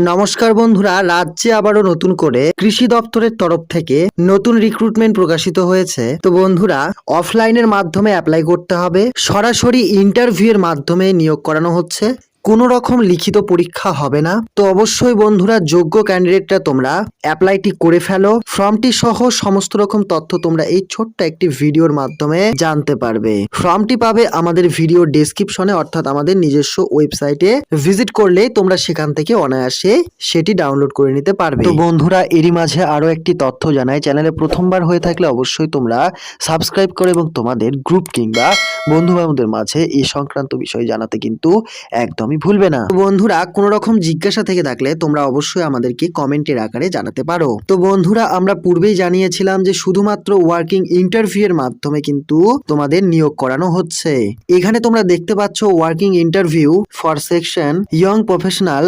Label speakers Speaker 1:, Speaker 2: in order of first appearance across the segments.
Speaker 1: নমস্কার বন্ধুরা, রাজ্যে আবারও নতুন করে কৃষি দপ্তরের তরফ থেকে নতুন রিক্রুটমেন্ট প্রকাশিত হয়েছে। তো বন্ধুরা অফলাইনের মাধ্যমে অ্যাপ্লাই করতে হবে। সরাসরি ইন্টারভিউ এর মাধ্যমে নিয়োগ করানো হচ্ছে। কোনো রকম লিখিত পরীক্ষা হবে না। তো অবশ্যই বন্ধুরা, যোগ্য ক্যান্ডিডেটরা তোমরা অ্যাপ্লাইটি করে ফেলো। ফর্মটি সহ সমস্ত রকম তথ্য তোমরা এই ছোট্ট একটি ভিডিওর মাধ্যমে জানতে পারবে। ফর্মটি পাবে আমাদের ভিডিও ডেসক্রিপশনে অর্থাৎ আমাদের নিজস্ব ওয়েবসাইটে ভিজিট করলে তোমরা সেখান থেকে অনায়াসে সেটি ডাউনলোড করে নিতে পারবে। তো বন্ধুরা, এরই মাঝে আরও একটি তথ্য জানাই। চ্যানেলে প্রথমবার হয়ে থাকলে অবশ্যই তোমরা সাবস্ক্রাইব করে এবং তোমাদের গ্রুপ কিংবা বন্ধু বান্ধবদের মাঝে এই সংক্রান্ত বিষয় জানাতে কিন্তু একদমই ভুলবে না। বন্ধুরা কোনো রকম জিজ্ঞাসা থেকে থাকলে তোমরা অবশ্যই আমাদেরকে কমেন্টের আকারে জানাতে পারো। তো বন্ধুরা, আমরা পূর্বেই জানিয়েছিলাম যে শুধুমাত্র ওয়ার্কিং ইন্টারভিউ এর মাধ্যমে কিন্তু তোমাদের নিয়োগ করানো হচ্ছে। এখানে তোমরা দেখতে পাচ্ছ working interview for section young professional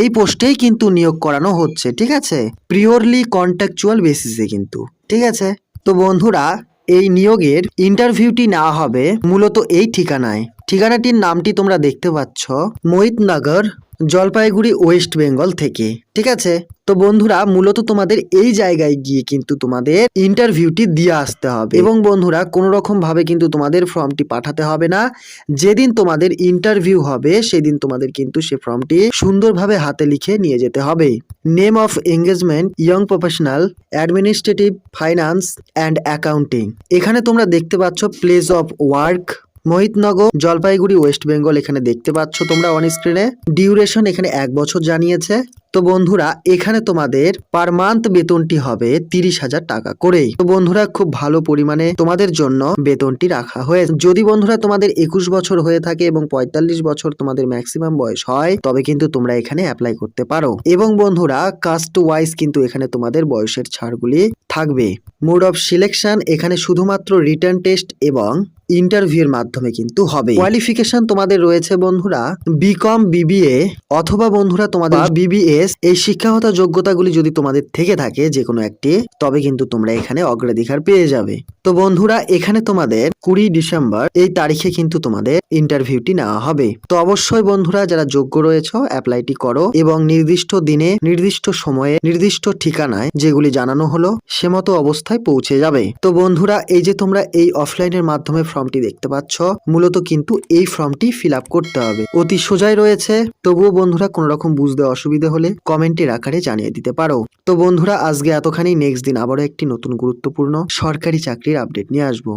Speaker 1: এই পোস্টেই কিন্তু নিয়োগ করানো হচ্ছে, ঠিক আছে? পিওরলি কন্ট্রাকচুয়াল বেসিসে কিন্তু, ঠিক আছে? তো বন্ধুরা এই নিয়োগের ইন্টারভিউটি নেওয়া হবে মূলত এই ঠিকানায়। ঠিকানাটির নামটি তোমরা দেখতে পাচ্ছ। মোহিতনগর জলপাইগুড়ি ওয়েস্ট বেঙ্গল থেকে ঠিক আছে? তো বন্ধুরা মূলত তোমাদের এই জায়গায় গিয়ে কিন্তু তোমাদের ইন্টারভিউটি দিয়ে আসতে হবে। এবং বন্ধুরা কোনো রকম ভাবে কিন্তু তোমাদের ফর্মটি পাঠাতে হবে না। যেদিন তোমাদের ইন্টারভিউ হবে সেদিন তোমাদের কিন্তু সে ফর্মটি সুন্দরভাবে হাতে লিখে নিয়ে যেতে হবে। Name of engagement young professional administrative finance and accounting. এখানে তোমরা দেখতে পাচ্ছ place of work Mohitnagar, Jalpaiguri, West Bengal এখানে দেখতে পাচ্ছ তোমরা অন স্ক্রিনে ডিউরেশন এখানে এক বছর জানিয়েছে। তো বন্ধুরা, এখানে তোমাদের পার মান্থ বেতনটি হবে তিরিশ হাজার টাকা করেই। তো বন্ধুরা, খুব ভালো পরিমাণে তোমাদের জন্য বেতনটি রাখা হয়েছে। যদি বন্ধুরা তোমাদের একুশ বছর হয়ে থাকে এবং পঁয়তাল্লিশ বছর তোমাদের ম্যাক্সিমাম বয়স হয়, তবে কিন্তু তোমরা এখানে অ্যাপ্লাই করতে পারো। এবং বন্ধুরা কাস্ট ওয়াইজ কিন্তু এখানে তোমাদের বয়সের ছাড়গুলি থাকবে। মোড অফ সিলেকশন এখানে শুধুমাত্র রিটার্ন টেস্ট এবং ইন্টারভিউর মাধ্যমে কিন্তু হবে। কোয়ালিফিকেশন তোমাদের রয়েছে বন্ধুরা বিকম বিবিএ অথবা বন্ধুরা তোমাদের বিবিএস এই শিক্ষাগত যোগ্যতাগুলি যদি তোমাদের থেকে থাকে যে কোনো একটি তবে কিন্তু তোমরা এখানে অগ্রাধিকার পেয়ে যাবে। তো বন্ধুরা এখানে তোমাদের কুড়ি ডিসেম্বর, এই তারিখে কিন্তু তোমাদের ইন্টারভিউটি নেওয়া হবে। তো অবশ্যই বন্ধুরা, যারা যোগ্য রয়েছে অ্যাপ্লাইটি করো এবং নির্দিষ্ট দিনে, নির্দিষ্ট সময়ে, নির্দিষ্ট ঠিকানায় যেগুলি জানানো হলো সে মতো অবস্থায় পৌঁছে যাবে। তো বন্ধুরা, এই যে তোমরা এই অফলাইনের মাধ্যমে ফর্মটি দেখতে পাচ্ছ, মূলত কিন্তু এই ফর্মটি ফিল করতে হবে। অতি সোজাই রয়েছে, তবুও বন্ধুরা কোনো রকম বুঝতে অসুবিধা হলে কমেন্টের আকারে জানিয়ে দিতে পারো। তো বন্ধুরা, আজকে এতখানি নেক্সট দিন আবারও একটি নতুন গুরুত্বপূর্ণ সরকারি চাকরির আপডেট নিয়ে আসব।